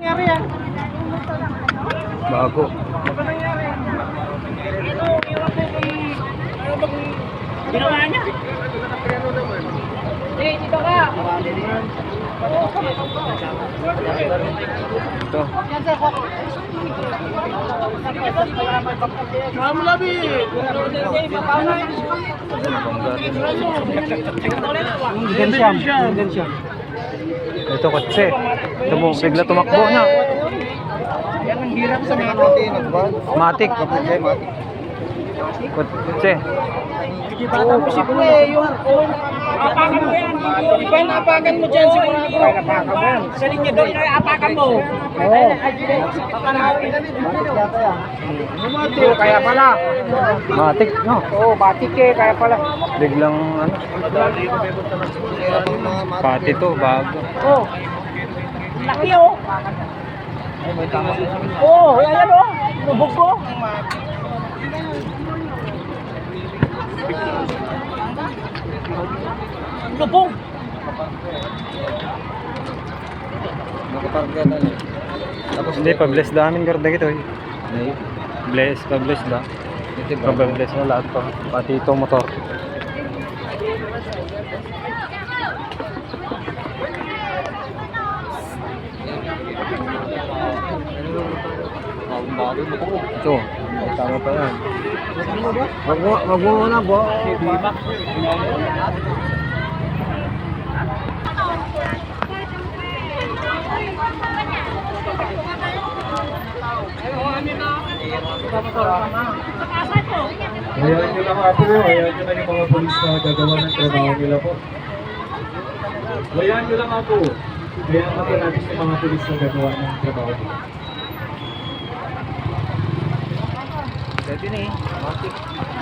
Nangyari yan. Bago. Ano ba nangyari? Ito, iwan ko kung ano bang ginawa niya. Eh, dito ka. Ito. Kamu labi. Ito kotse. Ito mo, bigla tumakbo na. Yan ang hirap sa mga Matik. Kotse. Tapos si Iba na apakan mo dyan sigurado. Apakan mo. Sa linya doon na apakan mo. Oo. Oo, kaya pala. Matik, no? Oo, batik eh, kaya pala. Biglang ano. Pati to, bago. Oo. Laki oh. Oo, ayan oh. Lubog ko. Lubog. Hindi, pa-bless da amin garda gito. eh. Bless, pa-bless da. Pa-bless na lahat to. Pati itong motor. Ito, tama pa yan. Wag mo, wag mo na po. Hayaan nyo lang ako, hayaan nyo lang yung mga polis na gagawa ng trabaho nila po. Hayaan nyo lang ako. Hayaan ako natin yung mga polis na gagawa ng trabaho nila. Pwede na eh.